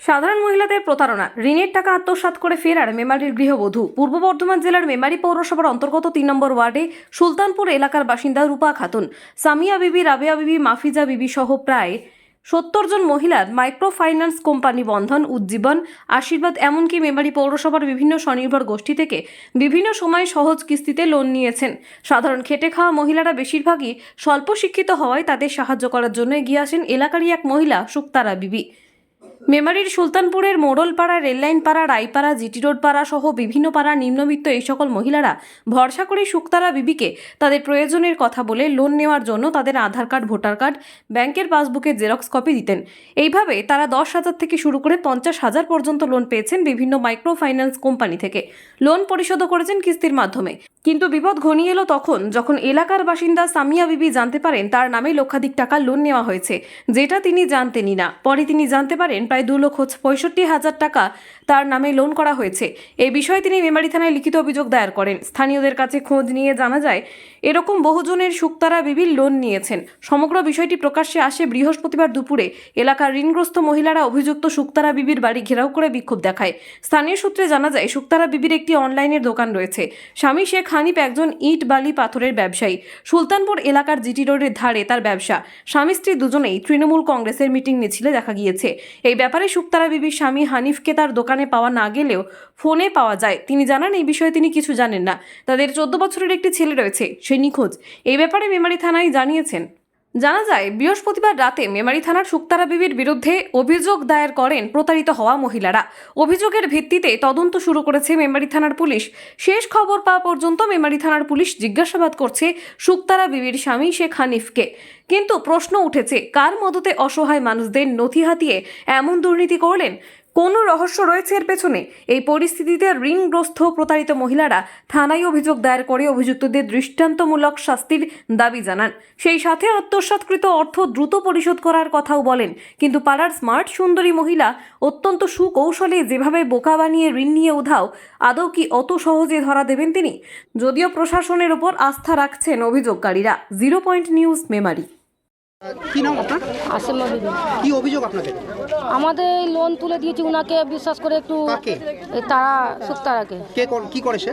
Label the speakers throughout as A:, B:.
A: সাধারণ মহিলাদের প্রতারণা। ঋণের টাকা আত্মসাৎ করে ফেরার মেমারির গৃহবধূ। পূর্ব বর্ধমান জেলার মেমারি পৌরসভার অন্তর্গত তিন নম্বর ওয়ার্ডে সুলতানপুর এলাকার বাসিন্দা রূপা খাতুন, সামিয়া বিবি, রাবেয়া বিবি, মাফিজা বিবি সহ প্রায় সত্তর জন মহিলার micro finance company Bandhan, Ujjivan, Ashirwad, এমনকি মেমারি পৌরসভার বিভিন্ন স্বনির্ভর গোষ্ঠী থেকে বিভিন্ন সময় সহজ কিস্তিতে লোন নিয়েছেন। সাধারণ খেটে খাওয়া মহিলারা বেশিরভাগই স্বল্প শিক্ষিত হওয়ায় তাদের সাহায্য করার জন্য এগিয়ে আসেন এলাকারই এক মহিলা শুক্তারা বিবি। মেমারির সুলতানপুরের মোড়লপাড়া রেললাইন পাড়া রায়পাড়া, জিটি রোড পাড়া সহ বিভিন্ন পাড়া নিম্নবিত্ত এই সকল মহিলারা ভরসা করে শুক্তারা বিবিকে তাদের প্রয়োজনের কথা বলে লোন নেওয়ার জন্য তাদের আধার কার্ড, ভোটার কার্ড, ব্যাংকের পাসবুকের জেরক্স কপি দিতেন। এইভাবে তারা দশ হাজার থেকে শুরু করে পঞ্চাশ হাজার পর্যন্ত লোন পেয়েছেন বিভিন্ন মাইক্রো ফাইন্যান্স কোম্পানি থেকে। লোন পরিশোধও করেছেন কিস্তির মাধ্যমে। কিন্তু বিপদ ঘনিয়ে এলো তখন যখন এলাকার বাসিন্দা সামিয়া বিবি জানতে পারেন তার নামে লক্ষাধিক টাকা লোন নেওয়া হয়েছে, যেটা তিনি জানতেনই না। পরে তিনি জানতে পারেন প্রায় দু লক্ষ পঁয়ষট্টি হাজার টাকা তার নামে লোন করা হয়েছে। এই বিষয়ে তিনি মেমারি থানায় লিখিত অভিযোগ দায়ের করেন। স্থানীয়দের কাছে খোঁজ নিয়ে জানা যায়, এরকম বহুজনের শুক্তারা বিবির লোন নিয়েছেন। সমগ্র বিষয়টি প্রকাশ্যে আসে বৃহস্পতিবার দুপুরে। এলাকার ঋণগ্রস্ত মহিলারা অভিযুক্ত শুক্তারা বিবির বাড়ি ঘেরাও করে বিক্ষোভ দেখায়। স্থানীয় সূত্রে জানা যায় শুক্তারা বিবির একটি অনলাইনের দোকান রয়েছে। স্বামী শেখ হানিফ একজন ইট, বালি, পাথরের ব্যবসায়ী। সুলতানপুর এলাকার জিটি রোডের ধারে তার ব্যবসা। স্বামী স্ত্রী দুজনেই তৃণমূল কংগ্রেসের মিটিং মিছিলে দেখা গিয়েছে। এই ব্যাপারে শুক্তারা বিবির স্বামী হানিফকে তার দোকানে পাওয়া না গেলেও ফোনে পাওয়া যায়। তিনি জানান, এই বিষয়ে তিনি কিছু জানেন না। তাদের চোদ্দ বছরের একটি ছেলে রয়েছে, সে নিখোঁজ। এই ব্যাপারে মেমারি থানায় জানিয়েছেন। জানা যায়, বৃহস্পতিবার রাতে মেমারি থানার শুক্তারা বিবির বিরুদ্ধে অভিযোগ দায়ের করেন প্রতারিত হওয়া মহিলারা। অভিযোগের ভিত্তিতে তদন্ত শুরু করেছে মেমারি থানার পুলিশ। শেষ খবর পাওয়া পর্যন্ত মেমারি থানার পুলিশ জিজ্ঞাসাবাদ করছে শুক্তারা বিবির স্বামী শেখ হানিফকে। কিন্তু প্রশ্ন উঠেছে, কার মদতে অসহায় মানুষদের নথি হাতিয়ে এমন দুর্নীতি করলেন? কোনো রহস্য রয়েছে এর পেছনে? এই পরিস্থিতিতে ঋণগ্রস্ত প্রতারিত মহিলারা থানায় অভিযোগ দায়ের করে অভিযুক্তদের দৃষ্টান্তমূলক শাস্তির দাবি জানান। সেই সাথে আত্মসাৎকৃত অর্থ দ্রুত পরিশোধ করার কথাও বলেন। কিন্তু পাড়ার স্মার্ট, সুন্দরী মহিলা অত্যন্ত সুকৌশলে যেভাবে বোকা বানিয়ে ঋণ নিয়ে উধাও, আদৌ কি অত সহজে ধরা দেবেন তিনি? যদিও প্রশাসনের ওপর আস্থা রাখছেন অভিযোগকারীরা। Zero point news Memari.
B: কি নাম আপনার?
C: আসেমা বিবি
B: কি অভিযোগ আপনাদের?
C: আমাদের এই লোন তুলে দিয়েছি উনাকে বিশ্বাস করে একটু
B: কাকে?
C: এই তারা সুক্তারাকে।
B: কে কর- কি করে সে?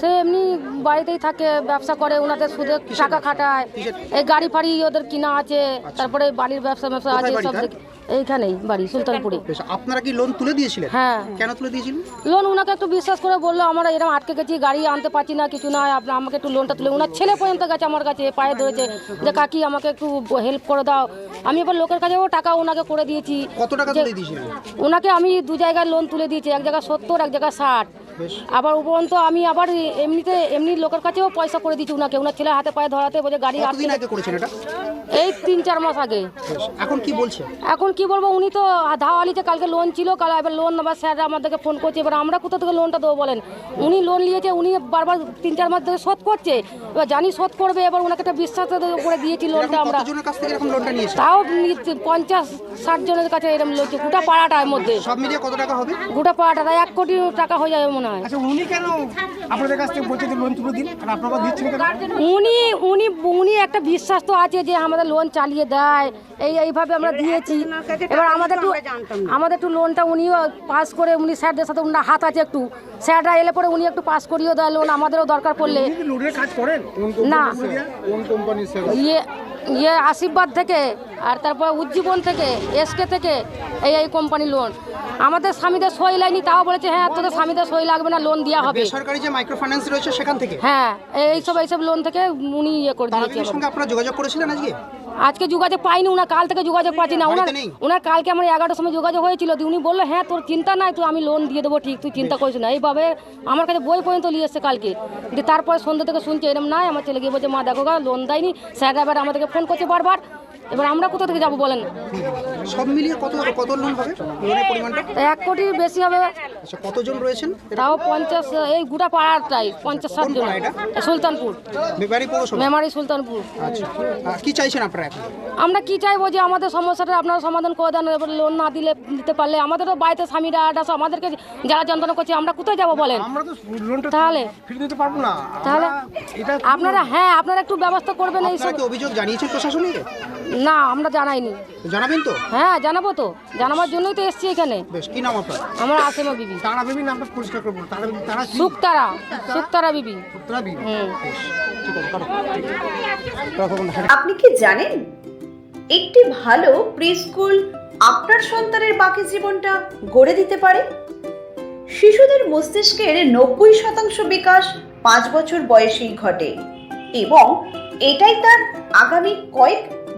C: সে এমনি বাড়িতেই থাকে ব্যবসা করে ওনাদের সুদে টাকা খাটায়।
B: কিসের?
C: এই গাড়ি ফাড়ি ওদের কিনা আছে তারপরে বাড়ির ব্যবসা ব্যবসা আছে
B: কোথায় বাড়ি
C: সব
B: তার?
C: দিকে- এইখানেই বাড়ি সুলতানপুরে।
B: আপনারা কি লোন তুলে দিয়েছিলেন?
C: হ্যাঁ।
B: কেন তুলে দিয়েছিলেন?
C: লোন উনাকে একটু বিশ্বাস করে বলল আমরা এরকম আটকে গেছি গাড়ি আনতে পারছি না কিছু না আপনার আমাকে একটু লোনটা তুলে ওনার ছেলে পর্যন্ত গেছে আমার কাছে পায়ে ধরেছে যে কাকি আমাকে একটু হেল্প করে দাও। আমি এবার লোকের কাছেও টাকা ওনাকে করে দিয়েছি।
B: কত টাকা তুলে দিয়েছিলেন?
C: ওনাকে আমি দু জায়গায় লোন তুলে দিয়েছি এক জায়গায় সত্তর এক জায়গায় ষাট। আবার উপরন্ত আমি আবার এমনিতে এমনি লোকের কাছেও পয়সা করে দিচ্ছি ওনাকে ওনার ছেলে হাতে পায়ে ধরাতে বলে গাড়ি
B: কতদিন আগে করেছেন এটা?
C: এই তিন চার মাস আগে।
B: এখন কি বলছে?
C: এখন কি বলব উনি তো ধাওয়ালিতে কালকে লোন ছিল কাল এবার লোন আবার স্যার আমাদেরকে ফোন করছে। এবার আমরা কোথা থেকে লোনটা দেবো বলেন? উনি লোন নিয়েছে উনি বারবার তিন চার মাস ধরে শোধ করছে। এবার জানি শোধ করবে এবার ওনাকে একটা বিশ্বাস করে দিয়েছি লোনটা আমরা। তাও পঞ্চাশ ষাট জনের কাছে এরকম লোকছে। গোটা পাড়াটার মধ্যে।
B: সব মিলিয়ে কত টাকা হবে?
C: গোটা পাড়াটা এক কোটি টাকা হয়ে যাবে মনে হয়
D: আচ্ছা উনি কেন আপনাদের কাছ থেকে বলছে যে লোন তুলে দিন আর আপনারা দিচ্ছেন কেন?
C: উনি উনি উনি একটা বিশ্বাস তো আছে যে আমাদের লোন চালিয়ে দেয়। এই এইভাবে আমরা দিয়েছি। এবার আমাদের একটু আমাদের একটু লোনটা উনিও পাস করে উনি স্যারদের সাথে উনার হাত আছে একটু। স্যাররা এলে পরে উনি একটু পাস করিয়েও দেয় লোন আমাদেরও দরকার পড়লে। না। ইয়ে ইয়ে আশীর্বাদ থেকে আর তারপর উজ্জীবন থেকে এসকে থেকে এই এই কোম্পানি লোন আমাদের স্বামীদের সই লাইনি তাও বলেছে হ্যাঁ তোদের স্বামীদের সই লাগবে না লোন দেওয়া হবে।
B: বেসরকারি যে মাইক্রো ফাইন্যান্স রয়েছে সেখান থেকে?
C: হ্যাঁ এইসব এইসব লোন থেকে উনি ইয়ে করে দিয়েছে
B: সঙ্গে আপনারা যোগাযোগ করেছিলেন আজকে?
C: আজকে যোগাযোগ পাইনি উনার কাল থেকে যোগাযোগ পাচ্ছি না। ওনার ওনার কালকে আমার এগারোটার সময় যোগাযোগ হয়েছিল দিয়ে উনি বলল হ্যাঁ তোর চিন্তা নাই তুই আমি লোন দিয়ে দেবো ঠিক তুই চিন্তা করিস না। এইভাবে আমার কাছে বই পর্যন্ত নিয়ে এসছে কালকে। দিয়ে তারপরে সন্ধ্যে থেকে শুনছে এরকম নাই আমার ছেলে গিয়ে বলছে মা দেখো গা লোন দেয়নি। স্যার এবার আমাদেরকে ফোন করছে বারবার। এবার আমরা কোথা থেকে যাব বলেন
B: সব মিলিয়ে কত কত লোন হবে? লোনের পরিমাণটা?
C: এক কোটির বেশি হবে।
B: আচ্ছা কতজন রয়েছেন?
C: তাও পঞ্চাশ এই গোটা পাড়াটাই পঞ্চাশ ষাট জন।
B: এটা?
C: সুলতানপুর।
B: বেপারি পৌরসভা?
C: মেমারি সুলতানপুর।
B: আচ্ছা। কি চাইছেন আপনারা এখন?
C: আমরা কি চাইব যে আমাদের সমস্যাটা আপনারা সমাধান করে দেন এবার লোন না দিলে দিতে পারলে। আমাদেরও বাড়িতে স্বামীরা আড্ডা আমাদেরকে যারা যন্ত্রণা করছে আমরা কোথায় যাব বলেন?
D: আমরা তো লোনটা
C: তাহলে
D: ফিরে দিতে পারব না।
C: তাহলে
D: এটা
C: আপনারা হ্যাঁ আপনারা একটু ব্যবস্থা করবেন এই
B: আপনারা কি অভিযোগ জানিয়েছেন প্রশাসনকে?
C: না আমরা জানাইনি।
B: জানাবেন তো?
C: হ্যাঁ জানাব তো। জানাবার জন্যই তো এসছি এখানে।
B: বেশ কি নাম আপনার?
C: আমার আসেমা বিবি।
D: তারা ভেবে নামটা পরিষ্কার করব তারা বিবি তারা কি
C: শুকতারা শুকতারা বিবি।
D: তারা বিয়ে
C: হুম।
B: বেশ ঠিক আছে কাটো তখন
E: আপনি কি জানেন? একটি ভালো প্রি স্কুল আপনার সন্তানের বাকি জীবনটা গড়ে দিতে পারে? শিশুদের মস্তিষ্কের নব্বই শতাংশ বিকাশ পাঁচ বছর বয়সেই ঘটে এবং এটাই তার আগামী কয়েক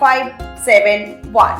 E: five seven one